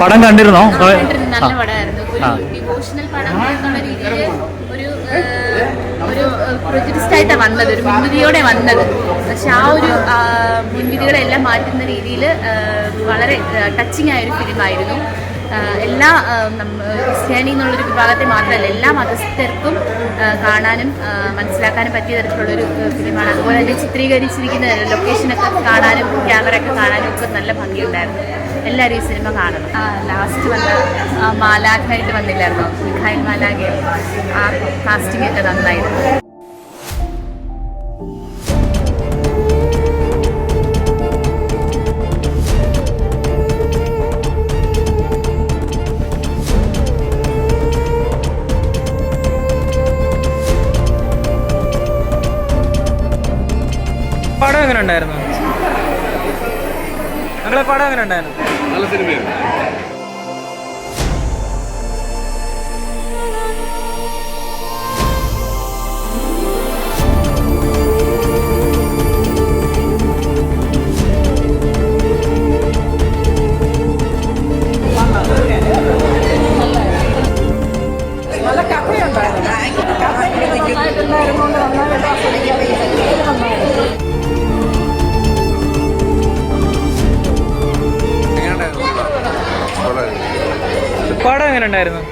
പടം കണ്ടിരുന്നോ. നല്ല പടമായിരുന്നു. പടം എന്നുള്ള രീതിയിൽ ഒരു ഒരു വന്നത്. ഒരു മുൻവിധിയോടെ വന്നത്. പക്ഷെ ആ ഒരു മുൻവിധികളെല്ലാം മാറ്റുന്ന രീതിയിൽ വളരെ ടച്ചിങ് ആയ ഒരു ഫിലിമായിരുന്നു എല്ലാ ക്രിസ്ത്യാനി എന്നുള്ളൊരു വിഭാഗത്തെ മാത്രമല്ല എല്ലാ മതസ്ഥർക്കും കാണാനും മനസ്സിലാക്കാനും പറ്റിയ തരത്തിലുള്ളൊരു ഫിലിമാണ്. അതുപോലെ തന്നെ ചിത്രീകരിച്ചിരിക്കുന്ന ലൊക്കേഷനൊക്കെ കാണാനും ക്യാമറ ഒക്കെ കാണാനും ഒക്കെ നല്ല ഭംഗിയുണ്ടായിരുന്നു. എല്ലാവരും ഈ സിനിമ കാണണം. ലാസ്റ്റ് വന്ന മാലാഖായിട്ട് വന്നില്ലായിരുന്നോ? മിഖായിൽ മാലാഖ ആ കാസ്റ്റിംഗ് ഒക്കെ നന്നായിരുന്നു. പടം എങ്ങനെ ഉണ്ടായിരുന്നു? നിങ്ങളെ പടം എങ്ങനെ ഉണ്ടായിരുന്നു? നല്ല സിനിമയാണ് പടം എങ്ങനെ ഉണ്ടായിരുന്നു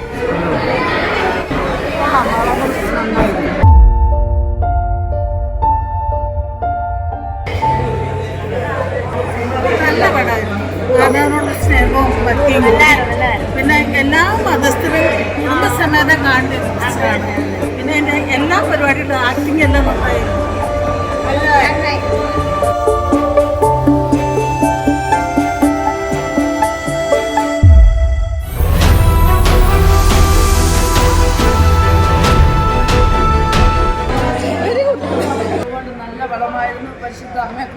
പിന്നെ എല്ലാ മതസ്ഥരും കുടുംബസമേതം കാണുന്നു പിന്നെ എന്റെ എല്ലാ പരിപാടികളും ആക്ടിങ് എല്ലാം നന്നായിരുന്നു.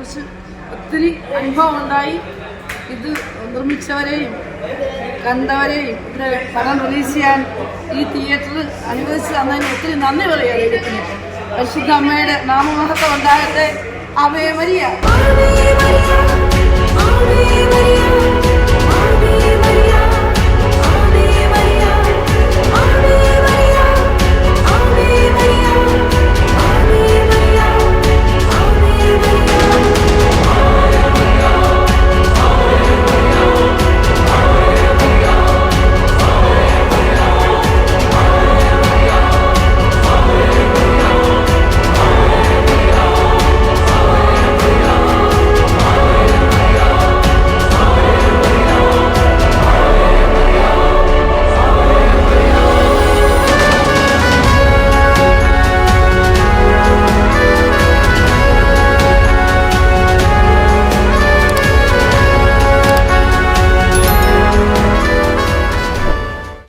അമ്മയെക്കുറിച്ച് ഒത്തിരി അനുഭവം ഉണ്ടായി. ഇത് നിർമ്മിച്ചവരെയും കണ്ടവരെയും ഇത് പണം റിലീസ് ചെയ്യാൻ ഈ തിയേറ്റർ അനുവദിച്ച് തന്നതിന് ഒത്തിരി നന്ദി പറയാം പരിശുദ്ധ അമ്മയുടെ നാമമഹത്വം ഉണ്ടാകട്ടെ. അവയെ